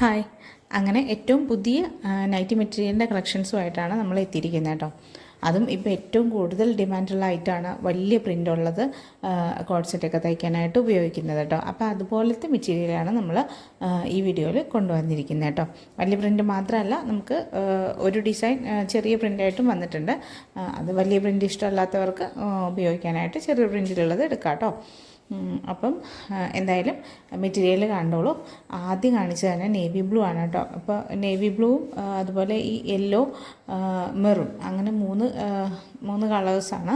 Hi. അങ്ങനെ ഏറ്റവും പുതിയ നൈറ്റി മെറ്റീരിയലിന്റെ കളക്ഷൻസുമായിട്ടാണ് നമ്മൾ എത്തിയിരിക്കുന്നത് കേട്ടോ. അതും ഇപ്പോൾ ഏറ്റവും കൂടുതൽ ഡിമാൻഡുള്ള ആയിട്ടാണ് വലിയ പ്രിന്റ് ഉള്ളത് കോഡ്സെറ്റൊക്കെ തയ്ക്കാനായിട്ട് ഉപയോഗിക്കുന്നത് കേട്ടോ. അപ്പോൾ അതുപോലത്തെ മെറ്റീരിയലാണ് നമ്മൾ ഈ വീഡിയോയിൽ കൊണ്ടുവന്നിരിക്കുന്നത് കേട്ടോ. വലിയ പ്രിന്റ് മാത്രമല്ല നമുക്ക് ഒരു ഡിസൈൻ ചെറിയ പ്രിന്റായിട്ടും വന്നിട്ടുണ്ട്. അത് വലിയ പ്രിന്റ് ഇഷ്ടമല്ലാത്തവർക്ക് ഉപയോഗിക്കാനായിട്ട് ചെറിയ പ്രിന്റിലുള്ളത് എടുക്കാം കേട്ടോ. അപ്പം എന്തായാലും മെറ്റീരിയൽ കണ്ടോളൂ. ആദ്യം കാണിച്ചു തന്നെ നേവി ബ്ലൂ ആണ് കേട്ടോ. അപ്പോൾ നേവി ബ്ലൂവും അതുപോലെ ഈ യെല്ലോ മെറൂൺ അങ്ങനെ മൂന്ന് മൂന്ന് കളേഴ്സാണ്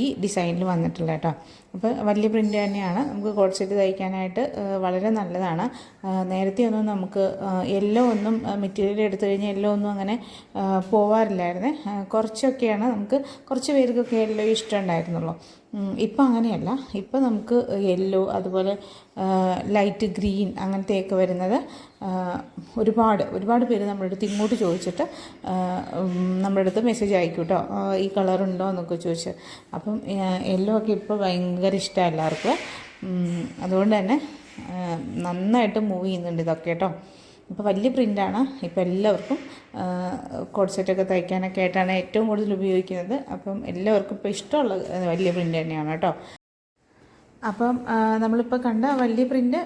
ഈ ഡിസൈനിൽ വന്നിട്ടുള്ളത് കേട്ടോ. അപ്പോൾ വലിയ പ്രിന്റ് തന്നെയാണ്. നമുക്ക് കോഡ് തയ്ക്കാനായിട്ട് വളരെ നല്ലതാണ്. നേരത്തെ ഒന്നും നമുക്ക് യെല്ലോ ഒന്നും മെറ്റീരിയൽ എടുത്തു കഴിഞ്ഞാൽ യെല്ലോ ഒന്നും അങ്ങനെ പോവാറില്ലായിരുന്നേ. കുറച്ചൊക്കെയാണ് നമുക്ക് കുറച്ച് പേർക്കൊക്കെ യെല്ലോ ഇഷ്ടമുണ്ടായിരുന്നുള്ളൂ ഇപ്പം അങ്ങനെയല്ല. ഇപ്പം നമുക്ക് യെല്ലോ അതുപോലെ ലൈറ്റ് ഗ്രീൻ അങ്ങനത്തെയൊക്കെ വരുന്നത് ഒരുപാട് ഒരുപാട് പേര് നമ്മുടെ അടുത്ത് ഇങ്ങോട്ട് ചോദിച്ചിട്ട് നമ്മുടെ അടുത്ത് മെസ്സേജ് അയക്കും കേട്ടോ ഈ കളർ ഉണ്ടോ എന്നൊക്കെ ചോദിച്ച്. അപ്പം യെല്ലോ ഒക്കെ ഇപ്പോൾ ഭയങ്കര ഇഷ്ടമാണ് എല്ലാവർക്കും. അതുകൊണ്ട് തന്നെ നന്നായിട്ട് മൂവ് ചെയ്യുന്നുണ്ട് ഇതൊക്കെ കേട്ടോ ഇപ്പോൾ വലിയ പ്രിന്റാണ് ഇപ്പോൾ എല്ലാവർക്കും കോഡ്സെറ്റൊക്കെ തയ്ക്കാനൊക്കെ ആയിട്ടാണ് ഏറ്റവും കൂടുതൽ ഉപയോഗിക്കുന്നത്. അപ്പം എല്ലാവർക്കും ഇപ്പോൾ ഇഷ്ടമുള്ള വലിയ പ്രിന്റ് തന്നെയാണ് കേട്ടോ. അപ്പം നമ്മളിപ്പോൾ കണ്ട വലിയ പ്രിന്റ്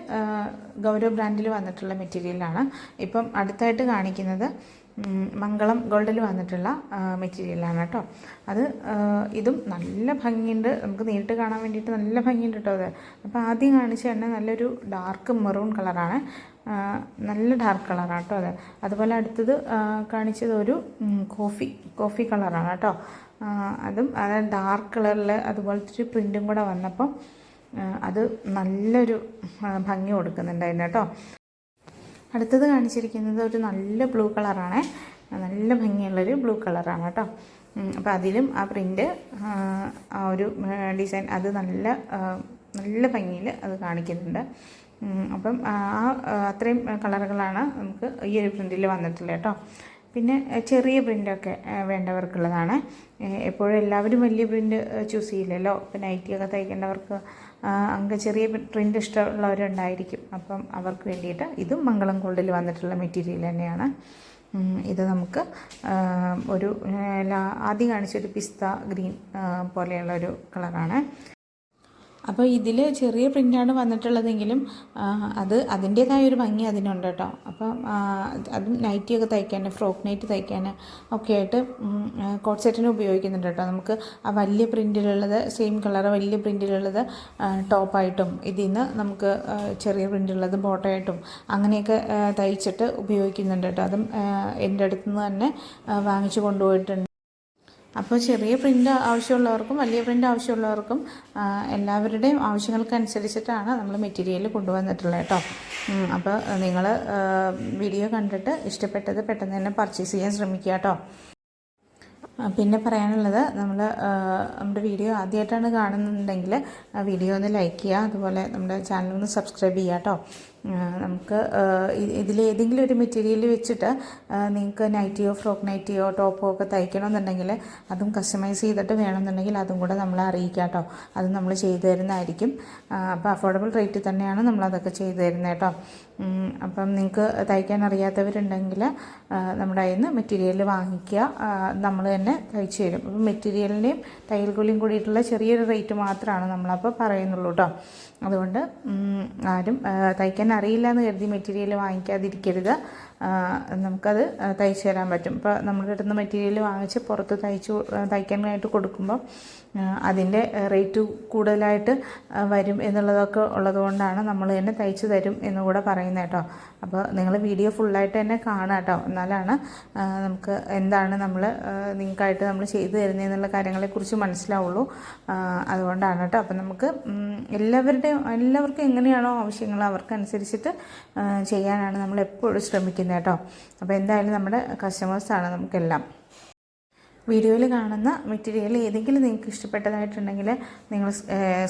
ഗൗരവ് ബ്രാൻഡിൽ വന്നിട്ടുള്ള മെറ്റീരിയലാണ് ഇപ്പം അടുത്തായിട്ട് കാണിക്കുന്നത് മംഗളം ഗോൾഡിൽ വന്നിട്ടുള്ള മെറ്റീരിയലാണ് കേട്ടോ. അത് ഇതും നല്ല ഭംഗിയുണ്ട്. നമുക്ക് നേരിട്ട് കാണാൻ വേണ്ടിയിട്ട് നല്ല ഭംഗിയുണ്ട് കേട്ടോ അത്. അപ്പോൾ ആദ്യം കാണിച്ച തന്നെ നല്ലൊരു ഡാർക്ക് മെറൂൺ കളറാണ് നല്ല ഡാർക്ക് കളറാണ് കേട്ടോ അത്. അതുപോലെ അടുത്തത് കാണിച്ചത് ഒരു കോഫി കോഫി കളറാണ് കേട്ടോ. അതും അത് ഡാർക്ക് കളറിൽ അതുപോലത്തെ ഒരു പ്രിന്റും കൂടെ വന്നപ്പം അത് നല്ലൊരു ഭംഗി കൊടുക്കുന്നുണ്ട് അതിന് കേട്ടോ. അടുത്തത് കാണിച്ചിരിക്കുന്നത് ഒരു നല്ല ബ്ലൂ കളറാണ്. നല്ല ഭംഗിയുള്ളൊരു ബ്ലൂ കളറാണ് കേട്ടോ. അപ്പോൾ അതിലും ആ പ്രിന്റ് ആ ഒരു ഡിസൈൻ അത് നല്ല നല്ല ഭംഗിയിൽ അത് കാണിക്കുന്നുണ്ട്. അപ്പം ആ, അത്രയും കളറുകളാണ് നമുക്ക് ഈ ഒരു പ്രിന്റിൽ വന്നിട്ടുള്ളത് കേട്ടോ. പിന്നെ ചെറിയ പ്രിന്റൊക്കെ വേണ്ടവർക്കുള്ളതാണ്. എപ്പോഴും എല്ലാവരും വലിയ പ്രിന്റ് ചൂസ് ചെയ്യില്ലല്ലോ. ഇപ്പം നൈറ്റിയൊക്കെ തയ്ക്കേണ്ടവർക്ക് അങ്ങ് ചെറിയ പ്രിന്റ് ഇഷ്ടമുള്ളവരുണ്ടായിരിക്കും. അപ്പം അവർക്ക് വേണ്ടിയിട്ട് ഇതും മംഗളം ഗോൾഡിൽ വന്നിട്ടുള്ള മെറ്റീരിയൽ തന്നെയാണ്. ഇത് നമുക്ക് ഒരു ആദ്യം കാണിച്ചൊരു പിസ്ത ഗ്രീൻ പോലെയുള്ളൊരു കളറാണ്. അപ്പോൾ ഇതിൽ ചെറിയ പ്രിന്റാണ് വന്നിട്ടുള്ളതെങ്കിലും അത് അതിന്റേതായ ഒരു ഭംഗി അതിനുണ്ട് കേട്ടോ അപ്പം അത് നൈറ്റിയൊക്കെ തയ്ക്കാൻ ഫ്രോക്ക് നൈറ്റ് തയ്ക്കാൻ ഒക്കെ ആയിട്ട് കോട്ട് സെറ്റിന് ഉപയോഗിക്കുന്നുണ്ട് കേട്ടോ നമുക്ക് ആ വലിയ പ്രിന്റിലുള്ളത് സെയിം കളർ വലിയ പ്രിന്റിലുള്ളത് ടോപ്പായിട്ടും ഇതിൽ നിന്ന് നമുക്ക് ചെറിയ പ്രിന്റുള്ളത് ബോട്ടമായിട്ടും അങ്ങനെയൊക്കെ തയ്ച്ചിട്ട് ഉപയോഗിക്കുന്നുണ്ട് കേട്ടോ അതും എന്റെ അടുത്ത് നിന്ന് തന്നെ വാങ്ങിച്ചു കൊണ്ടുപോയിട്ടുണ്ട്. അപ്പോൾ ചെറിയ പ്രിന്റ് ആവശ്യമുള്ളവർക്കും വലിയ പ്രിന്റ് ആവശ്യമുള്ളവർക്കും എല്ലാവരുടെയും ആവശ്യങ്ങൾക്കനുസരിച്ചിട്ടാണ് നമ്മൾ മെറ്റീരിയൽ കൊണ്ടുവന്നിട്ടുള്ളത് കേട്ടോ. അപ്പോൾ നിങ്ങൾ വീഡിയോ കണ്ടിട്ട് ഇഷ്ടപ്പെട്ടത് പെട്ടെന്ന് തന്നെ പർച്ചേസ് ചെയ്യാൻ ശ്രമിക്കുക കേട്ടോ. പിന്നെ പറയാനുള്ളത് നമ്മൾ നമ്മുടെ വീഡിയോ ആദ്യമായിട്ടാണ് കാണുന്നുണ്ടെങ്കിൽ വീഡിയോ ഒന്ന് ലൈക്ക് ചെയ്യുക അതുപോലെ നമ്മുടെ ചാനൽ ഒന്ന് സബ്സ്ക്രൈബ് ചെയ്യുക കേട്ടോ. നമുക്ക് ഇതിലേതെങ്കിലും ഒരു മെറ്റീരിയൽ വെച്ചിട്ട് നിങ്ങൾക്ക് നൈറ്റിയോ ഫ്രോക്ക് നൈറ്റിയോ ടോപ്പോ ഒക്കെ തയ്ക്കണമെന്നുണ്ടെങ്കിൽ അതും കസ്റ്റമൈസ് ചെയ്തിട്ട് വേണമെന്നുണ്ടെങ്കിൽ അതും കൂടെ നമ്മൾ അറിയിക്കാം കേട്ടോ അത് നമ്മൾ ചെയ്തു തരുന്നതായിരിക്കും. അപ്പോൾ അഫോർഡബിൾ റേറ്റിൽ തന്നെയാണ് നമ്മളതൊക്കെ ചെയ്തു തരുന്നത് കേട്ടോ. അപ്പം നിങ്ങൾക്ക് തയ്ക്കാൻ അറിയാത്തവരുണ്ടെങ്കിൽ നമ്മുടെ കയ്യിൽ നിന്ന് മെറ്റീരിയൽ വാങ്ങിക്കുക. നമ്മൾ തന്നെ തയ്ച്ചു തരും. അപ്പം മെറ്റീരിയലിന്റെയും തയ്യൽ കൂലിയും കൂടിയിട്ടുള്ള ചെറിയൊരു റേറ്റ് മാത്രമാണ് നമ്മളപ്പോൾ പറയുന്നുള്ളൂ കേട്ടോ. അതുകൊണ്ട് ആരും തയ്ക്കാൻ അറിയില്ല എന്ന് കരുതി മെറ്റീരിയൽ വാങ്ങിക്കാതിരിക്കരുത്. നമുക്കത് തയ്ച്ചു തരാൻ പറ്റും. ഇപ്പോൾ നമ്മുടെ അടുത്ത് മെറ്റീരിയൽ വാങ്ങിച്ച് പുറത്ത് തയ്ച്ചു തയ്ക്കാനായിട്ട് കൊടുക്കുമ്പോൾ അതിന്റെ റേറ്റ് കൂടുതലായിട്ട് വരും എന്നുള്ളതൊക്കെ ഉള്ളതുകൊണ്ടാണ് നമ്മൾ തന്നെ തയ്ച്ചു തരും എന്ന് കൂടെ പറയുന്നത് കേട്ടോ. അപ്പോൾ നിങ്ങൾ വീഡിയോ ഫുള്ളായിട്ട് തന്നെ കാണുക കേട്ടോ. എന്നാലാണ് നമുക്ക് എന്താണ് നമ്മൾ നിങ്ങൾക്കായിട്ട് നമ്മൾ ചെയ്തു തരുന്നതെന്നുള്ള കാര്യങ്ങളെക്കുറിച്ച് മനസ്സിലാവുള്ളൂ. അതുകൊണ്ടാണ് കേട്ടോ. അപ്പം നമുക്ക് എല്ലാവരുടെയും എല്ലാവർക്കും എങ്ങനെയാണോ ആവശ്യങ്ങൾ അവർക്കനുസരിച്ചിട്ട് ചെയ്യാനാണ് നമ്മൾ എപ്പോഴും ശ്രമിക്കുന്നത്. കേട്ടോ. അപ്പോൾ എന്തായാലും നമ്മുടെ കസ്റ്റമേഴ്സാണ് നമുക്കെല്ലാം. വീഡിയോയിൽ കാണുന്ന മെറ്റീരിയൽ ഏതെങ്കിലും നിങ്ങൾക്ക് ഇഷ്ടപ്പെട്ടതായിട്ടുണ്ടെങ്കിൽ നിങ്ങൾ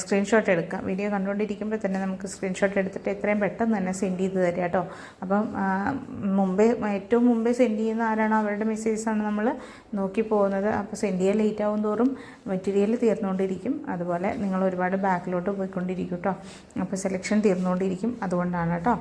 സ്ക്രീൻഷോട്ട് എടുക്കുക. വീഡിയോ കണ്ടുകൊണ്ടിരിക്കുമ്പോൾ തന്നെ നമുക്ക് സ്ക്രീൻഷോട്ട് എടുത്തിട്ട് എത്രയും പെട്ടെന്ന് തന്നെ സെൻഡ് ചെയ്ത് തരിക കേട്ടോ. അപ്പം മുമ്പേ ഏറ്റവും മുമ്പേ സെൻഡ് ചെയ്യുന്ന ആരാണോ അവരുടെ മെസ്സേജസാണ് നമ്മൾ നോക്കി പോകുന്നത്. അപ്പോൾ സെൻഡ് ചെയ്യാൻ ലേറ്റ് ആവും തോറും മെറ്റീരിയൽ തീർന്നുകൊണ്ടിരിക്കും. അതുപോലെ നിങ്ങൾ ഒരുപാട് ബാക്കിലോട്ട് പോയിക്കൊണ്ടിരിക്കും കേട്ടോ. അപ്പോൾ സെലക്ഷൻ തീർന്നുകൊണ്ടിരിക്കും. അതുകൊണ്ടാണ് കേട്ടോ.